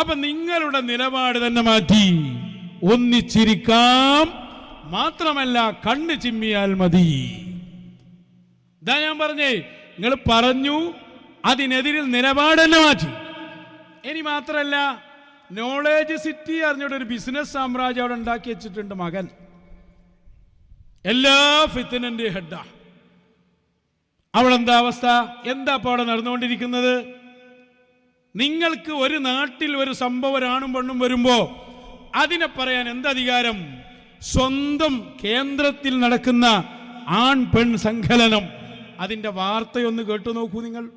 അപ്പൊ നിങ്ങളുടെ നിലപാട് തന്നെ മാറ്റി. ഒന്നിച്ചിരിക്കാം മാത്രമല്ല കണ്ണ് ചിമ്മിയാൽ മതി. ഇതാ ഞാൻ പറഞ്ഞേ നിങ്ങൾ പറഞ്ഞു അതിനെതിരിൽ നിലപാട് തന്നെ മാറ്റി. ഇനി മാത്രമല്ല നോളേജ് സിറ്റി അറിഞ്ഞിട്ട് ഒരു ബിസിനസ് സാമ്രാജ്യം അവിടെ ഉണ്ടാക്കി വെച്ചിട്ടുണ്ട് മകൻ. എല്ലാ ഫിത്തിനന്റെ ഹെഡാ അവിടെ എന്താ അവസ്ഥ? എന്താ അപ്പൊ അവിടെ നടന്നുകൊണ്ടിരിക്കുന്നത്? നിങ്ങൾക്ക് ഒരു നാട്ടിൽ ഒരു സംഭവം പെണ്ണും വരുമ്പോൾ അതിനെ പറയാൻ എന്തധികാരം സ്വന്തം കേന്ദ്രത്തിൽ നടക്കുന്ന ആൺ പെൺ സങ്കലനം. അതിന്റെ വാർത്തയൊന്ന് കേട്ടു നോക്കൂ നിങ്ങൾ.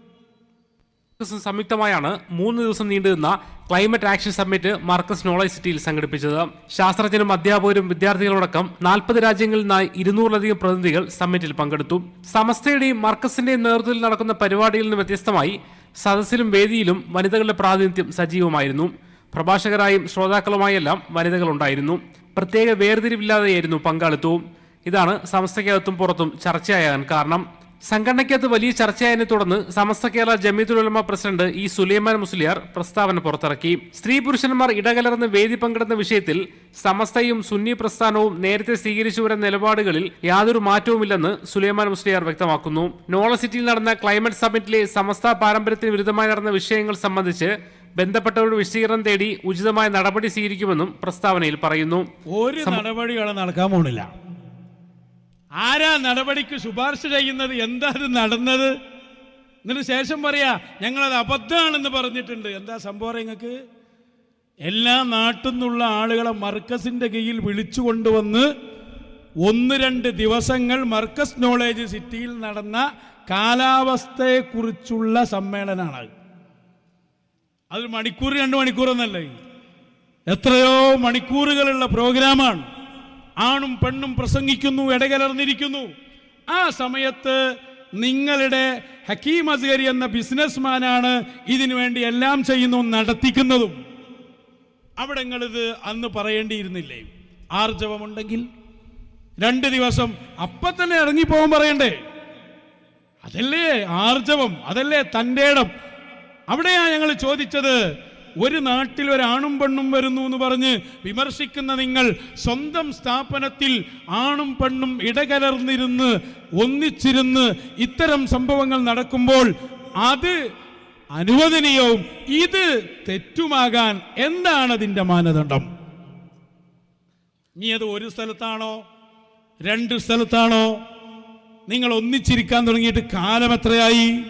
സംയുക്തമായാണ് മൂന്ന് ദിവസം നീണ്ടുനിന്ന climate action summit Markaz knowledge സിറ്റിയിൽ സംഘടിപ്പിച്ചത്. ശാസ്ത്രജ്ഞരും അധ്യാപകരും വിദ്യാർത്ഥികളോടക്കം നാൽപ്പത് രാജ്യങ്ങളിൽ നിന്നായി ഇരുന്നൂറിലധികം പ്രതിനിധികൾ സമ്മിറ്റിൽ പങ്കെടുത്തു. സമസ്തയുടെയും മാർക്കസിന്റെയും നേതൃത്വത്തിൽ നടക്കുന്ന പരിപാടിയിൽ നിന്ന് വ്യത്യസ്തമായി സദസ്സിലും വേദിയിലും വനിതകളുടെ പ്രാതിനിധ്യം സജീവമായിരുന്നു. പ്രഭാഷകരായും ശ്രോതാക്കളുമായെല്ലാം വനിതകളുണ്ടായിരുന്നു. പ്രത്യേക വേർതിരിവില്ലാതെയായിരുന്നു പങ്കാളിത്തവും. ഇതാണ് സംസ്ഥയ്ക്കകത്തും പുറത്തും ചർച്ചയാകാൻ കാരണം. സംഘടനയ്ക്കകത്ത് വലിയ ചർച്ചയായതിനെ തുടർന്ന് സമസ്ത കേരള ജമീത്തുൽ ഉലമ പ്രസിഡന്റ് ഇ സുലൈമാൻ മുസ്ലിയാർ പ്രസ്താവന പുറത്തിറക്കി. സ്ത്രീ പുരുഷന്മാർ ഇടകലർന്ന് വേദി പങ്കിടുന്ന വിഷയത്തിൽ സമസ്തയും സുന്നി പ്രസ്ഥാനവും നേരത്തെ സ്വീകരിച്ചു വരുന്ന നിലപാടുകളിൽ യാതൊരു മാറ്റവുമില്ലെന്ന് സുലൈമാൻ മുസ്ലിയാർ വ്യക്തമാക്കുന്നു. നോള സിറ്റിയിൽ നടന്ന ക്ലൈമറ്റ് സമ്മിറ്റിലെ സമസ്ത പാരമ്പര്യത്തിന് വിരുദ്ധമായി നടന്ന വിഷയങ്ങൾ സംബന്ധിച്ച് ബന്ധപ്പെട്ടവരുടെ വിശദീകരണം തേടി ഉചിതമായ നടപടി സ്വീകരിക്കുമെന്നും പ്രസ്താവനയിൽ പറയുന്നു. ഒരു നടപടികളും നടക്കാൻ പോണില്ല. ആരാ നടപടിക്ക് ശുപാർശ ചെയ്യുന്നത്? എന്താ അത് നടന്നത്? എന്നിട്ട് ശേഷം പറയാ ഞങ്ങളത് അബദ്ധമാണെന്ന് പറഞ്ഞിട്ടുണ്ട്. എന്താ സംഭവം നിങ്ങൾക്ക്? എല്ലാ നാട്ടിൽ നിന്നുള്ള ആളുകളെ മർക്കസിന്റെ കീഴിൽ വിളിച്ചു കൊണ്ടുവന്ന് ഒന്ന് രണ്ട് ദിവസങ്ങൾ മർക്കസ് നോളേജ് സിറ്റിയിൽ നടന്ന കാലാവസ്ഥയെക്കുറിച്ചുള്ള സമ്മേളനമാണ്. അത് മണിക്കൂർ രണ്ട് മണിക്കൂറൊന്നല്ലേ എത്രയോ മണിക്കൂറുകളുള്ള പ്രോഗ്രാമാണ്. ആണും പെണ്ണും പ്രസംഗിക്കുന്നു ഇടകലർന്നിരിക്കുന്നു. ആ സമയത്ത് നിങ്ങളുടെ ഹക്കീം അസ്ഗരി എന്ന ബിസിനസ്മാനാണ് ഇതിനു വേണ്ടി എല്ലാം ചെയ്യുന്നു നടത്തിക്കുന്നതും. അവിടെ നിങ്ങളിത് അന്ന് പറയേണ്ടിയിരുന്നില്ലേ? ആർജവമുണ്ടെങ്കിൽ രണ്ട് ദിവസം അപ്പൊ തന്നെ ഇറങ്ങിപ്പോകാൻ പറയണ്ടേ? അതല്ലേ ആർജവം അതല്ലേ തന്റെ ഇടം. അവിടെയാ ഞങ്ങൾ ചോദിച്ചത് ഒരു നാട്ടിൽ ഒരാണും പെണ്ണും വരുന്നു എന്ന് പറഞ്ഞ് വിമർശിക്കുന്ന നിങ്ങൾ സ്വന്തം സ്ഥാപനത്തിൽ ആണും പെണ്ണും ഇടകലർന്നിരുന്ന് ഒന്നിച്ചിരുന്ന് ഇത്തരം സംഭവങ്ങൾ നടക്കുമ്പോൾ അത് അനുവദനീയവും ഇത് തെറ്റുമാകാൻ എന്താണ് അതിന്റെ മാനദണ്ഡം? നീ അത് ഒരു സ്ഥലത്താണോ? രണ്ട് സ്ഥലത്താണോ? നിങ്ങൾ ഒന്നിച്ചിരിക്കാൻ തുടങ്ങിയിട്ട് കാലം എത്രയായി?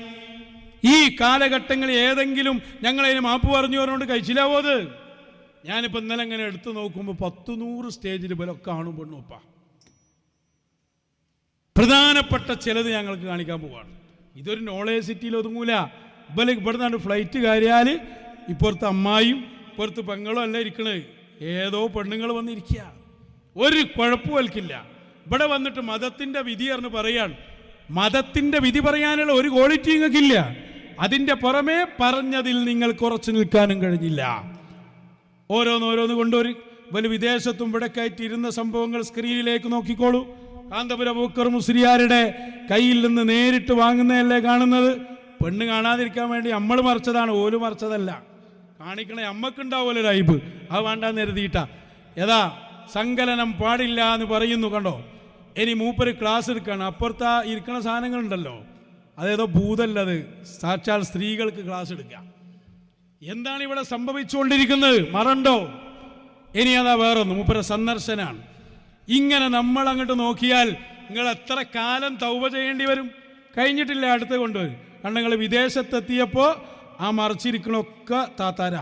ഈ കാലഘട്ടങ്ങളിൽ ഏതെങ്കിലും ഞങ്ങളതിന് മാപ്പ് പറഞ്ഞു പറഞ്ഞുകൊണ്ട് കഴിച്ചില്ലാവോ അത്? ഞാനിപ്പോൾ ഇന്നലെ ഇങ്ങനെ എടുത്തു നോക്കുമ്പോൾ പത്ത് നൂറ് സ്റ്റേജിൽ ഇവരൊക്കെ ആണും പെണ്ണുപ്പ പ്രധാനപ്പെട്ട ചിലത് ഞങ്ങൾക്ക് കാണിക്കാൻ പോവാണ്. ഇതൊരു നോളേജ് സിറ്റിയിൽ ഒതുങ്ങൂല. ഇവലെ ഇവിടുന്നാണ് ഫ്ലൈറ്റ് കയറിയാൽ ഇപ്പുറത്ത് അമ്മായും ഇപ്പുറത്ത് പെങ്ങളും അല്ല ഇരിക്കണത്. ഏതോ പെണ്ണുങ്ങൾ വന്നിരിക്കുക ഒരു കുഴപ്പമേൽക്കില്ല ഇവിടെ വന്നിട്ട് മതത്തിന്റെ വിധി എന്ന് പറയാണ്. മതത്തിന്റെ വിധി പറയാനുള്ള ഒരു ക്വാളിറ്റി നിങ്ങൾക്കില്ല അതിന്റെ പുറമേ പറഞ്ഞതിൽ നിങ്ങൾ കുറച്ചു നിൽക്കാനും കഴിഞ്ഞില്ല. ഓരോന്നോരോന്ന് കൊണ്ടൊരു വലിയ വിദേശത്തും ഇവിടെ കയറ്റിയിരുന്ന സംഭവങ്ങൾ സ്ക്രീനിലേക്ക് നോക്കിക്കോളൂ. കാന്തപുര ബൂക്കർ മുസ്ലിയാരുടെ കയ്യിൽ നിന്ന് നേരിട്ട് വാങ്ങുന്നതല്ലേ കാണുന്നത്? പെണ്ണ് കാണാതിരിക്കാൻ വേണ്ടി നമ്മൾ മറിച്ചതാണ് ഓൽ മറിച്ചതല്ല. കാണിക്കണേ അമ്മക്കുണ്ടാവുമല്ലോ ഒരു അത് വേണ്ടാന്ന് എഴുതിയിട്ടാ ഏതാ സങ്കലനം പാടില്ല എന്ന് പറയുന്നു കണ്ടോ? ഇനി മൂപ്പര് ക്ലാസ് എടുക്കുകയാണ് അപ്പുറത്ത് ഇരിക്കണ സാധനങ്ങളുണ്ടല്ലോ. അതേതോ ഭൂതല്ലത് സാക്ഷാൽ സ്ത്രീകൾക്ക് ക്ലാസ് എടുക്കാം എന്താണ് ഇവിടെ സംഭവിച്ചുകൊണ്ടിരിക്കുന്നത്? മറണ്ടോ? ഇനി അതാ വേറൊന്ന്. മുപ്പര സന്ദർശനാണ്. ഇങ്ങനെ നമ്മൾ അങ്ങോട്ട് നോക്കിയാൽ നിങ്ങൾ എത്ര കാലം തൗവ ചെയ്യേണ്ടി വരും? കഴിഞ്ഞിട്ടില്ല അടുത്ത് കൊണ്ടുവരും. കാരണം നിങ്ങൾ വിദേശത്തെത്തിയപ്പോൾ ആ മറിച്ചിരിക്കണൊക്കെ താത്താര.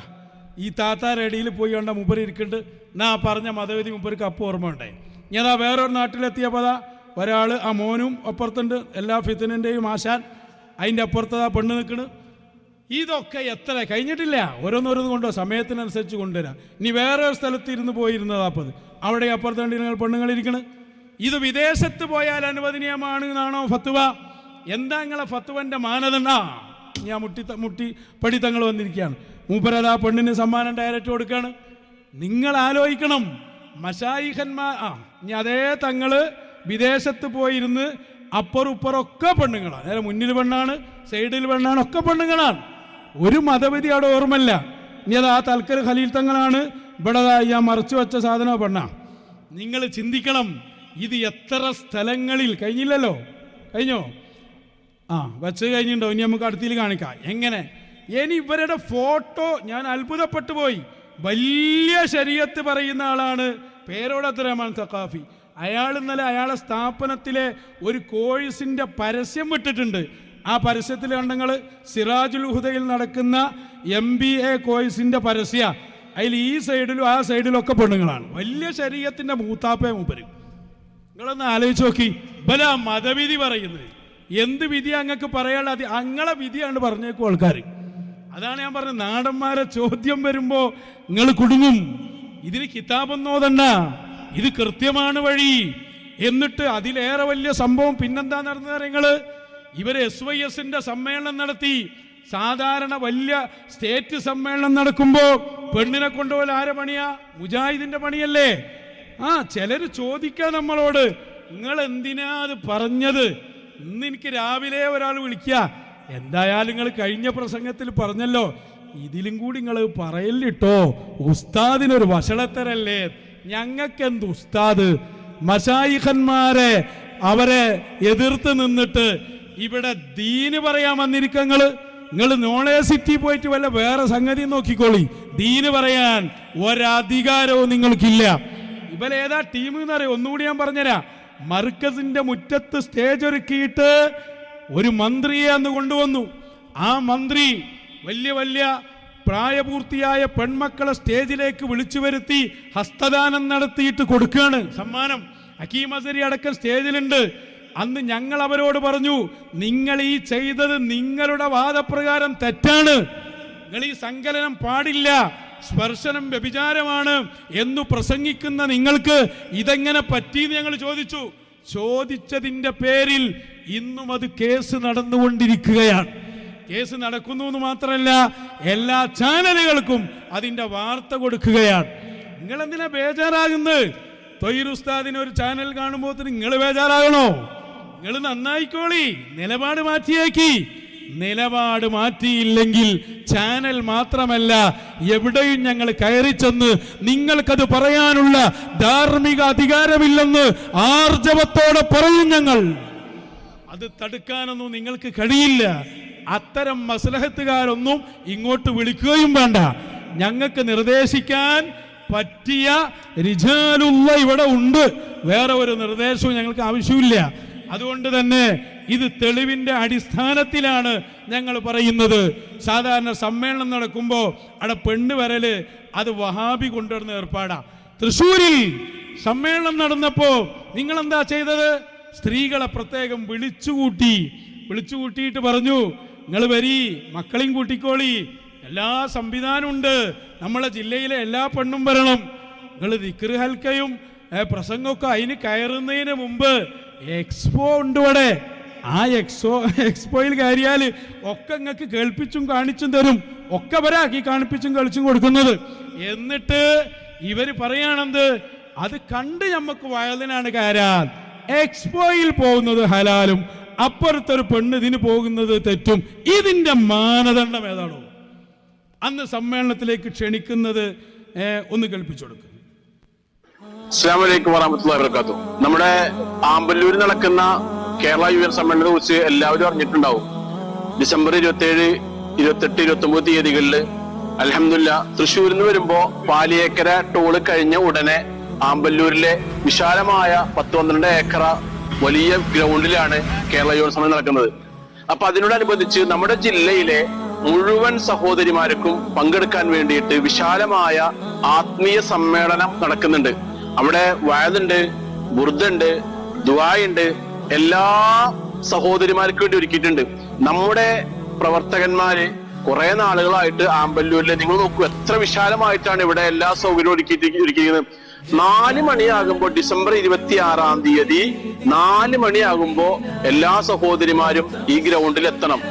ഈ താത്താര ഇടയിൽ പോയി കണ്ട മുപ്പരി ഇരിക്കുന്നുണ്ട്. എന്നാ പറഞ്ഞ മതവിധി മുപ്പർക്ക് അപ്പോൾ ഓർമ്മ ഉണ്ടായി ഞാൻ വേറൊരു നാട്ടിലെത്തിയപ്പോൾ അതാ ഒരാൾ ആ മോനും അപ്പുറത്തുണ്ട് എല്ലാ ഫിത്തിനിന്റെയും ആശാൻ. അതിന്റെ അപ്പുറത്ത് ആ പെണ്ണ് നിൽക്കണ്. ഇതൊക്കെ എത്ര കഴിഞ്ഞിട്ടില്ല? ഓരോന്നോരോന്ന് കൊണ്ടുപോകാം സമയത്തിനനുസരിച്ച് കൊണ്ടുവരാം. ഇനി വേറെ ഒരു സ്ഥലത്ത് ഇരുന്ന് പോയിരുന്നത് അപ്പത് അവിടെ അപ്പുറത്ത് വേണ്ടി നിങ്ങൾ പെണ്ണുങ്ങളിരിക്കണ് ഇത് വിദേശത്ത് പോയാൽ അനുവദനീയമാണ് എന്നാണോ ഫത്തുവ? എന്താ നിങ്ങളെ ഫത്തുവന്റെ മാനദണ്ഡ? ഞാൻ മുട്ടി മുട്ടി പടിത്തങ്ങൾ വന്നിരിക്കുകയാണ്. മൂപ്പരത് ആ പെണ്ണിന് സമ്മാനം ഡയറക്റ്റ് കൊടുക്കുകയാണ്. നിങ്ങൾ ആലോചിക്കണം. മഷായിഖന്മാർ ആ ഇനി അതേ തങ്ങൾ വിദേശത്ത് പോയിരുന്ന് അപ്പുറം ഇപ്പുറമൊക്കെ പെണ്ണുങ്ങളാണ്. നേരെ മുന്നിൽ പെണ്ണാണ് സൈഡിൽ പെണ്ണാണ് ഒക്കെ പെണ്ണുങ്ങളാണ്. ഒരു മതവിധി അവിടെ ഓർമ്മല്ല ഇനി അത് ആ തൽക്കൽ ഖലീൽ തങ്ങളാണ്. ഇവിടെ ഞാൻ മറച്ചു വെച്ച സാധനം പെണ്ണ. നിങ്ങൾ ചിന്തിക്കണം ഇത് എത്ര സ്ഥലങ്ങളിൽ കഴിഞ്ഞില്ലല്ലോ? കഴിഞ്ഞോ? ആ വെച്ച് കഴിഞ്ഞിട്ടുണ്ടോ? ഇനി നമുക്ക് അടുത്തിൽ കാണിക്കാം. എങ്ങനെ? ഇനി ഇവരുടെ ഫോട്ടോ ഞാൻ അത്ഭുതപ്പെട്ടു പോയി. വലിയ ശരീരത്ത് പറയുന്ന ആളാണ് പേരോടത്ത് റഹ്മാൻ സഖാഫി. അയാൾ ഇന്നലെ അയാളെ സ്ഥാപനത്തിലെ ഒരു കോഴ്സിന്റെ പരസ്യം വിട്ടിട്ടുണ്ട്. ആ പരസ്യത്തിൽ കണ്ടങ്ങൾ സിറാജുൽ ഹുദയിൽ നടക്കുന്ന എം ബി എ കോഴ്സിന്റെ പരസ്യ. അതിൽ ഈ സൈഡിലും ആ സൈഡിലും ഒക്കെ പെണ്ണുങ്ങളാണ്. വലിയ ശരീരത്തിന്റെ മൂത്താപ്പേ മൂപ്പരും. നിങ്ങളൊന്ന് ആലോചിച്ച് നോക്കി. ബല മതവിധി പറയുന്നത്. എന്ത് വിധി അങ്ങക്ക് പറയാനുള്ള അത് അങ്ങളെ വിധിയാണ് പറഞ്ഞേക്കും ആൾക്കാർ അതാണ് ഞാൻ പറഞ്ഞത്. നാടന്മാരെ ചോദ്യം വരുമ്പോൾ നിങ്ങൾ കുടുങ്ങും. ഇതിന് കിതാബൊന്നും ഓതണ്ട ഇത് കൃത്യമാണ് വഴി. എന്നിട്ട് അതിലേറെ വലിയ സംഭവം പിന്നെന്താ നടന്നത് നിങ്ങൾ? ഇവർ എസ് വൈ എസിന്റെ സമ്മേളനം നടത്തി. സാധാരണ വലിയ സ്റ്റേറ്റ് സമ്മേളനം നടക്കുമ്പോ പെണ്ണിനെ കൊണ്ടുപോലെ ആരെ പണിയാ? മുജാഹിദിന്റെ പണിയല്ലേ? ആ ചിലർ ചോദിക്കുക നമ്മളോട് നിങ്ങൾ എന്തിനാ അത് പറഞ്ഞത്? ഇന്ന് എനിക്ക് രാവിലെ ഒരാൾ വിളിക്കുക എന്തായാലും നിങ്ങൾ കഴിഞ്ഞ പ്രസംഗത്തിൽ പറഞ്ഞല്ലോ. ഇതിലും കൂടി നിങ്ങൾ പറയലിട്ടോ ഉസ്താദിനൊരു വഷളത്തരല്ലേ? ഞങ്ങൾക്കെന്ത് ഉസ്താദ്? മഷായിഖന്മാരെ അവരെ എതിർത്ത് നിന്നിട്ട് ഇവിടെ ദീന് പറയാൻ വന്നിരിക്കുക നിങ്ങൾ നോളേജ് സിറ്റി പോയിട്ട് വല്ല വേറെ സംഗതി നോക്കിക്കോളി. ദീന് പറയാൻ ഒരധികാരവും നിങ്ങൾക്കില്ല. ഇവലേതാ ടീം എന്ന് അറിയാം? ഒന്നുകൂടി ഞാൻ പറഞ്ഞുതരാം. മർക്കസിന്റെ മുറ്റത്ത് സ്റ്റേജ് ഒരുക്കിയിട്ട് ഒരു മന്ത്രിയെ അന്ന് കൊണ്ടുവന്നു. ആ മന്ത്രി വലിയ വലിയ പ്രായപൂർത്തിയായ പെൺമക്കളെ സ്റ്റേജിലേക്ക് വിളിച്ചു വരുത്തി ഹസ്തദാനം നടത്തിയിട്ട് കൊടുക്കുകയാണ് സമ്മാനം. ഹക്കീം അസരി അടക്കം സ്റ്റേജിലുണ്ട്. അന്ന് ഞങ്ങൾ അവരോട് പറഞ്ഞു നിങ്ങൾ ഈ ചെയ്തത് നിങ്ങളുടെ വാദപ്രകാരം തെറ്റാണ്. നിങ്ങൾ ഈ സങ്കലനം പാടില്ല. സ്പർശനം വ്യഭിചാരമാണ് എന്ന് പ്രസംഗിക്കുന്ന നിങ്ങൾക്ക് ഇതെങ്ങനെ പറ്റിയെന്ന് ഞങ്ങൾ ചോദിച്ചു. ചോദിച്ചതിന്റെ പേരിൽ ഇന്നും അത് കേസ് നടന്നുകൊണ്ടിരിക്കുകയാണ്. കേസ് നടക്കുന്നു എന്ന് മാത്രമല്ല എല്ലാ ചാനലുകൾക്കും അതിന്റെ വാർത്ത കൊടുക്കുകയാണ്. നിങ്ങൾ എന്തിനാ ബേജാറാകുന്നത് തൊയ്യുസ്താദിന് ഒരു ചാനൽ കാണുമ്പോൾ നിങ്ങൾ ബേജാറാകണോ? നിങ്ങൾ നന്നായിക്കോളി നിലപാട് മാറ്റിയേക്കി. നിലപാട് മാറ്റിയില്ലെങ്കിൽ ചാനൽ മാത്രമല്ല എവിടെയും ഞങ്ങൾ കയറി ചെന്ന് നിങ്ങൾക്കത് പറയാനുള്ള ധാർമ്മിക അധികാരമില്ലെന്ന് ആർജവത്തോടെ പറയും ഞങ്ങൾ. അത് തടുക്കാനൊന്നും നിങ്ങൾക്ക് കഴിയില്ല. അത്തരം മസ്ലഹത്തുകാരൊന്നും ഇങ്ങോട്ട് വിളിക്കുകയും വേണ്ട. ഞങ്ങൾക്ക് നിർദ്ദേശിക്കാൻ പറ്റിയ റിജാലുള്ള ഇവിടെ ഉണ്ട്. വേറെ ഒരു നിർദ്ദേശവും ഞങ്ങൾക്ക് ആവശ്യമില്ല. അതുകൊണ്ട് തന്നെ ഇത് തെളിവിന്റെ അടിസ്ഥാനത്തിലാണ് ഞങ്ങൾ പറയുന്നത്. സാധാരണ സമ്മേളനം നടക്കുമ്പോൾ അവിടെ പെണ്ണ് വരൽ അത് വഹാബി കൊണ്ടുവരുന്ന ഏർപ്പാടാ. തൃശ്ശൂരിൽ സമ്മേളനം നടന്നപ്പോൾ നിങ്ങൾ എന്താ ചെയ്തത്? സ്ത്രീകളെ പ്രത്യേകം വിളിച്ചുകൂട്ടി. വിളിച്ചുകൂട്ടിയിട്ട് പറഞ്ഞു നിങ്ങൾ വരി മക്കളെയും കൂട്ടിക്കോളി. എല്ലാ സംവിധാനവും ഉണ്ട് നമ്മളെ ജില്ലയിലെ എല്ലാ പെണ്ണും വരണം. നിങ്ങൾ ദിക്ർ പ്രസംഗമൊക്കെ അതിന് കയറുന്നതിന് മുമ്പ് എക്സ്പോ ഉണ്ട് ഇവിടെ. ആ എക്സ്പോ എക്സ്പോയിൽ കയറിയാൽ ഒക്കെ നിങ്ങൾക്ക് കേൾപ്പിച്ചും കാണിച്ചും തരും. ഒക്കെ വരാക്കി കാണിപ്പിച്ചും കളിച്ചും കൊടുക്കുന്നത്. എന്നിട്ട് ഇവർ പറയണെന്ത് അത് കണ്ട് നമുക്ക് വയലിനാണ് കയറാൻ. എക്സ്പോയിൽ പോകുന്നത് ഹലാലും. അപ്പുറത്തൊരു പെണ്ണ് ഇതിന് പോകുന്നത് തെറ്റും. ഇതിന്റെ മാനദണ്ഡം ഏതാണോ? അന്ന് സമ്മേളനത്തിലേക്ക് ക്ഷണിക്കുന്നത് ഒന്ന് കേൾപ്പിച്ചു കൊടുക്കും. അസ്ലാമലൈക്കും വറഹമത്തുള്ള നമ്മുടെ ആമ്പല്ലൂരിൽ നടക്കുന്ന കേരള യു സമ്മേളനത്തെ കുറിച്ച് എല്ലാവരും അറിഞ്ഞിട്ടുണ്ടാവും. ഡിസംബർ ഇരുപത്തിയേഴ് ഇരുപത്തെട്ട് ഇരുപത്തി ഒമ്പത് തീയതികളിൽ അലഹമില്ല തൃശ്ശൂരിൽ നിന്ന് വരുമ്പോ പാലിയേക്കര ടോൾ കഴിഞ്ഞ ഉടനെ ആമ്പല്ലൂരിലെ വിശാലമായ പത്ത് പന്ത്രണ്ട് ഏക്കറ വലിയ ഗ്രൗണ്ടിലാണ് കേരള യുവസമരം നടക്കുന്നത്. അപ്പൊ അതിനോടനുബന്ധിച്ച് നമ്മുടെ ജില്ലയിലെ മുഴുവൻ സഹോദരിമാർക്കും പങ്കെടുക്കാൻ വേണ്ടിയിട്ട് വിശാലമായ ആത്മീയ സമ്മേളനം നടക്കുന്നുണ്ട്. അവിടെ വയതുണ്ട് ബുർദുണ്ട് ദുബായുണ്ട് എല്ലാ സഹോദരിമാർക്കും വേണ്ടി ഒരുക്കിയിട്ടുണ്ട്. നമ്മുടെ പ്രവർത്തകന്മാര് കുറെ നാളുകളായിട്ട് ആമ്പല്ലൂരിലെ നിങ്ങൾ നോക്കൂ എത്ര വിശാലമായിട്ടാണ് ഇവിടെ എല്ലാ സൗകര്യവും ഒരുക്കിയിട്ട് ഒരുക്കിയിരിക്കുന്നത്. നാല് മണിയാകുമ്പോൾ ഡിസംബർ ഇരുപത്തി ആറാം തീയതി നാല് മണിയാകുമ്പോ എല്ലാ സഹോദരിമാരും ഈ ഗ്രൗണ്ടിൽ എത്തണം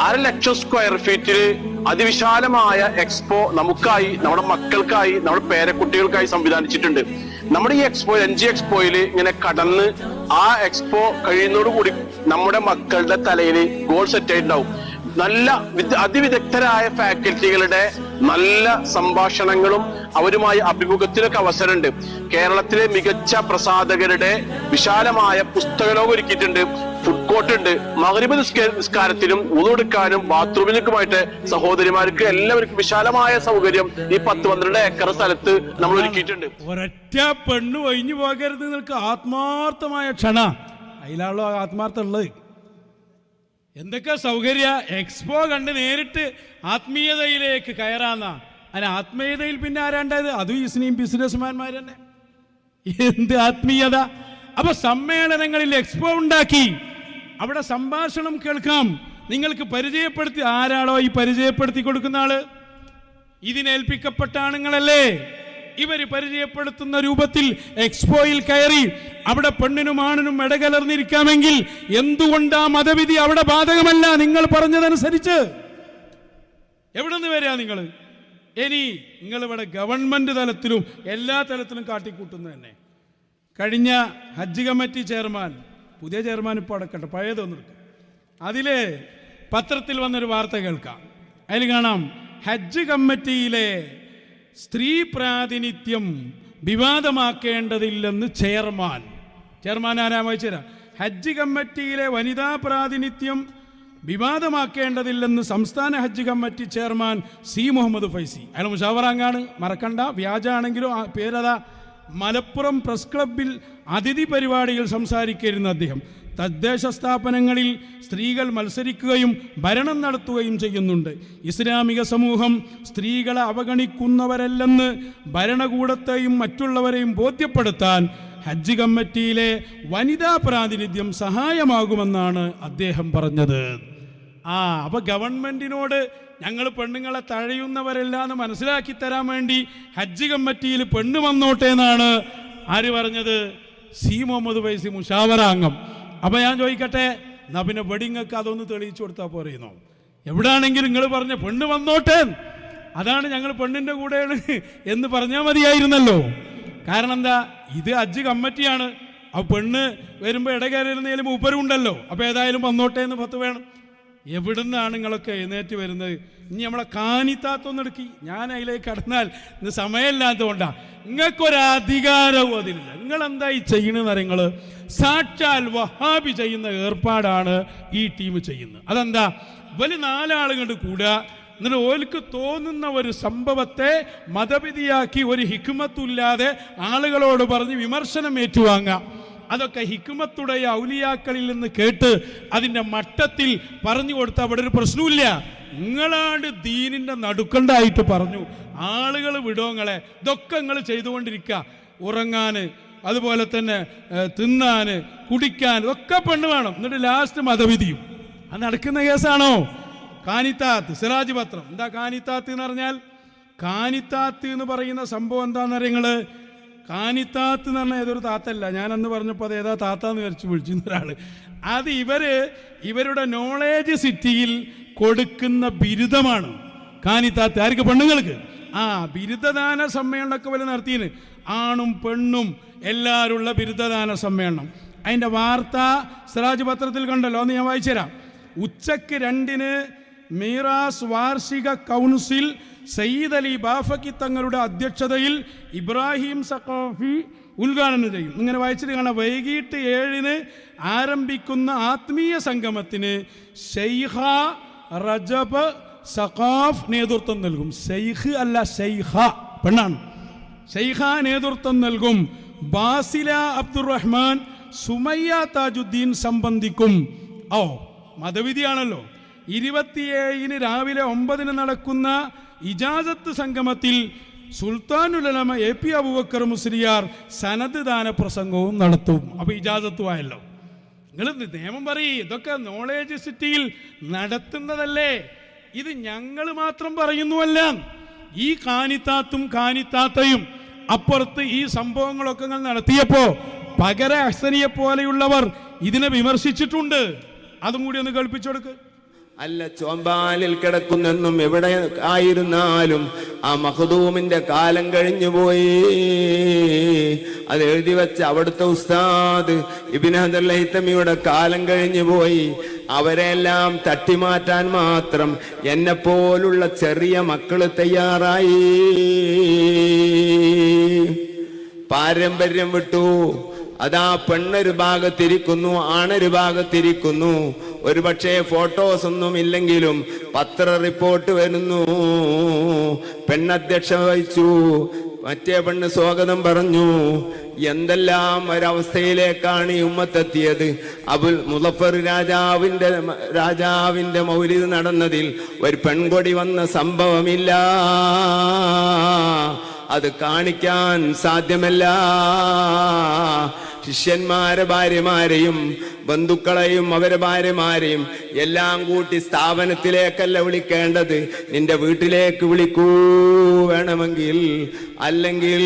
അര ലക്ഷം സ്ക്വയർ ഫീറ്റിൽ അതിവിശാലമായ എക്സ്പോ നമുക്കായി നമ്മുടെ മക്കൾക്കായി നമ്മുടെ പേരക്കുട്ടികൾക്കായി സംവിധാനിച്ചിട്ടുണ്ട്. നമ്മുടെ ഈ എക്സ്പോ എൻ ജി എക്സ്പോയിൽ ഇങ്ങനെ കടന്ന് ആ എക്സ്പോ കഴിയുന്നതോടുകൂടി നമ്മുടെ മക്കളുടെ തലയിൽ ഗോൾ സെറ്റ് ആയിട്ടുണ്ടാവും. നല്ല വിദ- അതിവിദഗ്ധരായ ഫാക്കൽറ്റികളുടെ നല്ല സംഭാഷണങ്ങളും അവരുമായി അഭിമുഖത്തിനൊക്കെ അവസരമുണ്ട്. കേരളത്തിലെ മികച്ച പ്രസാധകരുടെ വിശാലമായ പുസ്തകലോകം ഒരുക്കിയിട്ടുണ്ട്. ഫുഡ് കോർട്ട് ഉണ്ട്. മകരിബ് നിസ്കാരത്തിനും ഊതെടുക്കാനും ബാത്റൂമിലേക്കുമായിട്ട് സഹോദരിമാർക്ക് എല്ലാവർക്കും വിശാലമായ സൗകര്യം ഈ പത്ത് പന്ത്രണ്ട് ഏക്കർ സ്ഥലത്ത് നമ്മൾ ഒരുക്കിയിട്ടുണ്ട്. ഒരൊറ്റ പെണ്ണ് ഒഴിഞ്ഞു പോകരുത് നിങ്ങൾക്ക് ആത്മാർത്ഥമായ ക്ഷണ. അതിലാണല്ലോ ആത്മാർത്ഥം ഉള്ളത് എന്തൊക്കെ സൗകര്യ? എക്സ്പോ കണ്ട് നേരിട്ട് ആത്മീയതയിലേക്ക് കയറാന്ന. അതിന് ആത്മീയതയിൽ പിന്നെ ആരാണ്ടായത്? അതും ഇസ്ലീം ബിസിനസ്മാൻമാർ തന്നെ എന്ത് ആത്മീയത? അപ്പൊ സമ്മേളനങ്ങളിൽ എക്സ്പോ ഉണ്ടാക്കി. അവിടെ സംഭാഷണം കേൾക്കാം. നിങ്ങൾക്ക് പരിചയപ്പെടുത്തി ആരാളോ ഈ പരിചയപ്പെടുത്തി കൊടുക്കുന്ന ആൾ? ഇതിനേൽപ്പിക്കപ്പെട്ട ആണുങ്ങളല്ലേ? ഇവർ പരിചയപ്പെടുത്തുന്ന രൂപത്തിൽ എക്സ്പോയിൽ കയറി അവിടെ പെണ്ണിനും ആണിനും ഇടകലർന്നിരിക്കാമെങ്കിൽ എന്തുകൊണ്ട് ആ മതവിധി അവിടെ ബാധകമല്ല നിങ്ങൾ പറഞ്ഞതനുസരിച്ച്? എവിടെ നിന്ന് വരിക നിങ്ങൾ ഇനി നിങ്ങൾ ഇവിടെ ഗവൺമെന്റ് തലത്തിലും എല്ലാ തലത്തിലും കാട്ടിക്കൂട്ടുന്നു തന്നെ. കഴിഞ്ഞ ഹജ്ജ് കമ്മിറ്റി ചെയർമാൻ പുതിയ ചെയർമാൻ ഇപ്പോൾ അടക്കട്ടെ പഴയതൊന്നും അതിൽ പത്രത്തിൽ വന്നൊരു വാർത്ത കേൾക്കാം. അതിൽ കാണാം ഹജ്ജ് കമ്മിറ്റിയിലെ സ്ത്രീ പ്രാതിനിധ്യം വിവാദമാക്കേണ്ടതില്ലെന്ന് ചെയർമാൻ. ചെയർമാൻ ആരാ വായിച്ചുതരാം ഹജ്ജ് കമ്മിറ്റിയിലെ വനിതാ പ്രാതിനിധ്യം വിവാദമാക്കേണ്ടതില്ലെന്ന് സംസ്ഥാന Hajj committee chairman C Muhammad Faizi. അയാൾ മുഷാവറാങ്ങാണ്. മറക്കണ്ട. വ്യാജാണെങ്കിലും ആ പേരതാ മലപ്പുറം പ്രസ് ക്ലബിൽ അതിഥി പരിപാടിയിൽ സംസാരിക്കരുന്ന അദ്ദേഹം. തദ്ദേശ സ്ഥാപനങ്ങളിൽ സ്ത്രീകൾ മത്സരിക്കുകയും ഭരണം നടത്തുകയും ചെയ്യുന്നുണ്ട്. ഇസ്ലാമിക സമൂഹം സ്ത്രീകളെ അവഗണിക്കുന്നവരല്ലെന്ന് ഭരണകൂടത്തെയും മറ്റുള്ളവരെയും ബോധ്യപ്പെടുത്താൻ ഹജ്ജ് കമ്മിറ്റിയിലെ വനിതാ പ്രാതിനിധ്യം സഹായമാകുമെന്നാണ് അദ്ദേഹം പറഞ്ഞത്. ആ അപ്പൊ ഗവൺമെന്റിനോട് ഞങ്ങൾ പെണ്ണുങ്ങളെ തഴയുന്നവരല്ല എന്ന് മനസ്സിലാക്കി തരാൻ വേണ്ടി ഹജ്ജ് കമ്മിറ്റിയിൽ പെണ്ണ് വന്നോട്ടെ എന്നാണ് ആര് പറഞ്ഞത്? സി മുഹമ്മദ് ഫൈസി മുഷാവറ അംഗം അപ്പൊ ഞാൻ ചോദിക്കട്ടെ? എന്നാ പിന്നെ വെടിങ്ങൾക്ക് അതൊന്ന് തെളിയിച്ചു കൊടുത്താൽ പോരെയുന്നോ എവിടാണെങ്കിലും നിങ്ങൾ പറഞ്ഞ പെണ്ണ് വന്നോട്ടെ അതാണ് ഞങ്ങൾ പെണ്ണിന്റെ കൂടെയാണ് എന്ന് പറഞ്ഞാൽ മതിയായിരുന്നല്ലോ. കാരണം എന്താ? ഇത് അജ്ജ് കമ്മിറ്റിയാണ്. ആ പെണ്ണ് വരുമ്പോൾ ഇടകയറുന്നതിലും ഉപരുണ്ടല്ലോ അപ്പോൾ ഏതായാലും വന്നോട്ടെ എന്ന് പത്ത് വേണം. എവിടുന്നാണ് നിങ്ങളൊക്കെ എഴുന്നേറ്റ് വരുന്നത്? ഇനി നമ്മളെ കാനിത്താത്തൊന്നെടുക്കി ഞാൻ അതിലേക്ക് കടന്നാൽ ഇന്ന് സമയമില്ലാത്തതുകൊണ്ടാണ് നിങ്ങൾക്കൊരധികാരവും നിങ്ങൾ എന്താ ഈ ചെയ്യണമെന്ന് നിങ്ങൾ സാക്ഷാൽ വഹാബി ചെയ്യുന്ന ഏർപ്പാടാണ് ഈ ടീം ചെയ്യുന്നത്. അതെന്താ? വലിയ നാലാളുകൊണ്ട് കൂടുക എന്നിട്ട് ഓൽക്ക് തോന്നുന്ന ഒരു സംഭവത്തെ മതവിധിയാക്കി ഒരു ഹിക്കുമത്തില്ലാതെ ആളുകളോട് പറഞ്ഞ് വിമർശനം ഏറ്റുവാങ്ങാം. അതൊക്കെ ഹിക്കുമത്തുடைய ഔലിയാക്കളിൽ നിന്ന് കേട്ട് അതിന്റെ മട്ടത്തിൽ പറഞ്ഞു കൊടുത്ത അവിടെ ഒരു പ്രശ്നമില്ല നിങ്ങളാണ്ട് ദീനിന്റെ നടുക്കണ്ടായിട്ട് പറഞ്ഞു. ആളുകൾ വിടോങ്ങളെ ഇതൊക്കെ നിങ്ങൾ ചെയ്തുകൊണ്ടിരിക്കുക. ഉറങ്ങാൻ അതുപോലെ തന്നെ തിന്നാൻ കുടിക്കാൻ ഇതൊക്കെ പെണ്ണ് വേണം. എന്നിട്ട് ലാസ്റ്റ് മതവിധിയും. അത് നടക്കുന്ന കേസാണോ? കാനിത്താത്ത് സിറാജ് പത്രം. എന്താ കാനിത്താത്ത് എന്ന് പറഞ്ഞാൽ? കാനിത്താത്ത് എന്ന് പറയുന്ന സംഭവം എന്താണെന്ന് അറിയങ്ങൾ കാനിത്താത്ത് എന്ന് പറഞ്ഞാൽ ഏതൊരു താത്തല്ല. ഞാൻ അന്ന് പറഞ്ഞപ്പോൾ അത് ഏതാ താത്ത എന്ന് വിളിച്ചു വിളിച്ചിരുന്ന ഒരാൾ അത് ഇവർ ഇവരുടെ നോളേജ് സിറ്റിയിൽ കൊടുക്കുന്ന ബിരുദമാണ്. കാനിത്താത്ത്. ആർക്ക്? പെണ്ണുങ്ങൾക്ക്. ആ ബിരുദദാന സമ്മേളനമൊക്കെ വല്ല നടത്തിയിന്. ആണും പെണ്ണും എല്ലാവരുള്ള ബിരുദദാന സമ്മേളനം. അതിന്റെ വാർത്ത സിറാജ് പത്രത്തിൽ കണ്ടല്ലോ. അന്ന് ഞാൻ വായിച്ചുതരാം. ഉച്ചയ്ക്ക് രണ്ടിന് മീറാസ് വാർഷിക കൗൺസിൽ സയ്യിദ് അലി ബാഫക്കി തങ്ങളുടെ അധ്യക്ഷതയിൽ ഇബ്രാഹിം സഖാഫി ഉദ്ഘാടനം ചെയ്യും. ഇങ്ങനെ വായിച്ചിട്ട് കാണാം. വൈകിട്ട് ഏഴിന് ആരംഭിക്കുന്ന ആത്മീയ സംഗമത്തിന് ഷെയ്ഖ റജബ് സഖാഫ് നേതൃത്വം നൽകും. ഷെയ്ഖ് അല്ല ഷെയ്ഖ പെണ്ണാണ്. ഷെയ്ഖ നേതൃത്വം നൽകും. ബാസില അബ്ദുറഹ്മാൻ സുമയ്യ താജുദ്ദീൻ സംബന്ധിക്കും. ഓ മതവിധിയാണല്ലോ. ഇരുപത്തിയേഴിന് രാവിലെ ഒമ്പതിന് നടക്കുന്ന ഇജാസത്ത് സംഗമത്തിൽ സുൽത്താനുലമ എ പി അബുബക്കർ മുസ്ലിയാർ സനത് ദാന പ്രസംഗവും നടത്തും. അപ്പൊ ഇജാസത്തുമായല്ലോ നിങ്ങൾ നിയമം പറയും. ഇതൊക്കെ നോളേജ് സിറ്റിയിൽ നടത്തുന്നതല്ലേ. ഇത് ഞങ്ങൾ മാത്രം പറയുന്നുവല്ല. ഈ കാനിത്താത്തും കാനിത്താത്തയും അപ്പുറത്ത് ഈ സംഭവങ്ങളൊക്കെ ഞങ്ങൾ നടത്തിയപ്പോ പകര അഹ്സനിയെ പോലെയുള്ളവർ ഇതിനെ വിമർശിച്ചിട്ടുണ്ട്. അതും കൂടി ഒന്ന് കേൾപ്പിച്ചു കൊടുക്ക്. അല്ല ചോമ്പാലിൽ കിടക്കുന്നെന്നും എവിടെ ആയിരുന്നാലും ആ മഹദൂമിന്റെ കാലം കഴിഞ്ഞുപോയി അത് എഴുതി വെച്ച അവിടുത്തെ ഉസ്താദ് ലൈത്തമിയുടെ കാലം കഴിഞ്ഞുപോയി അവരെല്ലാം തട്ടിമാറ്റാൻ മാത്രം എന്നെ പോലുള്ള ചെറിയ മക്കൾ തയ്യാറായി. പാരമ്പര്യം വിട്ടു. അതാ പെണ്ണൊരു ഭാഗത്തിരിക്കുന്നു ആണൊരു ഭാഗത്തിരിക്കുന്നു. ഒരു പക്ഷേ ഫോട്ടോസ് ഒന്നും ഇല്ലെങ്കിലും പത്ര റിപ്പോർട്ട് വരുന്നു. പെണ്ണധ്യക്ഷ വഹിച്ചു. മറ്റേ പെണ്ണ് സ്വാഗതം പറഞ്ഞു. എന്തെല്ലാം ഒരവസ്ഥയിലേക്കാണ് ഈ ഉമ്മത്തെത്തിയത്? അബുൽ മുസഫർ രാജാവിന്റെ രാജാവിന്റെ മൗലിത് നടന്നതിൽ ഒരു പെൺകൊടി വന്ന സംഭവമില്ല. അത് കാണിക്കാൻ സാധ്യമല്ല. ശിഷ്യന്മാരെ ഭാര്യമാരെയും ബന്ധുക്കളെയും അവരെ ഭാര്യമാരെയും എല്ലാം കൂട്ടി സ്ഥാപനത്തിലേക്കല്ല വിളിക്കേണ്ടത്. നിന്റെ വീട്ടിലേക്ക് വിളിക്കൂ വേണമെങ്കിൽ. അല്ലെങ്കിൽ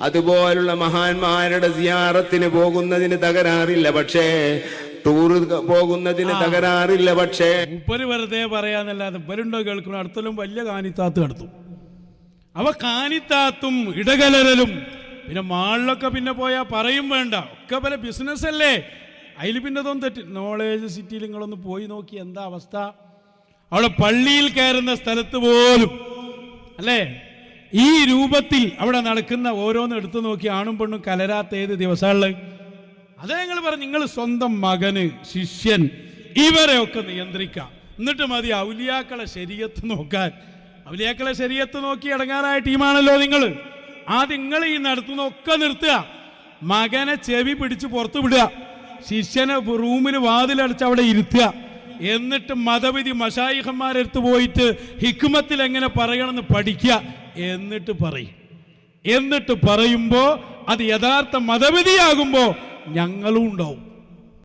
അതുപോലുള്ള മഹാന്മാരുടെ സിയാറത്തിന് പോകുന്നതിന് തകരാറില്ല പക്ഷേ ടൂർ പോകുന്നതിന് തകരാറില്ല പക്ഷേ. ഉപ്പര് വെറുതെ പറയാന്നല്ലാതെ ഉപ്പരുണ്ടോ കേൾക്കണം അടുത്തലും വലിയ കാനിത്താത്ത് നടത്തും. അവ കാനിത്താത്തും ഇടകലരലും പിന്നെ മാളിലൊക്കെ പിന്നെ പോയാൽ പറയും വേണ്ട. ഒക്കെ പല ബിസിനസ് അല്ലേ? അതിൽ പിന്നെ ഇതൊന്നും തെറ്റി. നോളേജ് സിറ്റിയിൽ നിങ്ങളൊന്ന് പോയി നോക്കി എന്താ അവസ്ഥ? അവിടെ പള്ളിയിൽ കയറുന്ന സ്ഥലത്ത് പോലും അല്ലേ? ഈ രൂപത്തിൽ അവിടെ നടക്കുന്ന ഓരോന്ന് എടുത്തു നോക്കി ആണും പെണ്ണും കലരാത്ത ഏത് ദിവസമുള്ളത് അതേ ഞങ്ങൾ പറഞ്ഞു നിങ്ങൾ സ്വന്തം മകന് ശിഷ്യൻ ഇവരെയൊക്കെ നിയന്ത്രിക്കാം എന്നിട്ട് മതി ഔലിയാക്കളെ ശരീരത്ത് നോക്കാൻ. ഔലിയാക്കളെ ശരീരത്ത് നോക്കി ഇടങ്ങാറായ ടീമാണല്ലോ നിങ്ങൾ ആ നിങ്ങൾ ഈ നടത്തുന്നൊക്കെ നിർത്തുക. മകനെ ചെവി പിടിച്ച് പുറത്തു വിടുക. ശിഷ്യനെ റൂമിൽ വാതിലടച്ച് അവിടെ ഇരുത്തുക. എന്നിട്ട് മതവിധി മഷായിഹന്മാരെടുത്ത് പോയിട്ട് ഹിക്മത്തിൽ എങ്ങനെ പറയണമെന്ന് പഠിക്കുക. എന്നിട്ട് പറയും. എന്നിട്ട് പറയുമ്പോൾ അത് യഥാർത്ഥ മതവിധിയാകുമ്പോൾ ഞങ്ങളും ഉണ്ടാവും.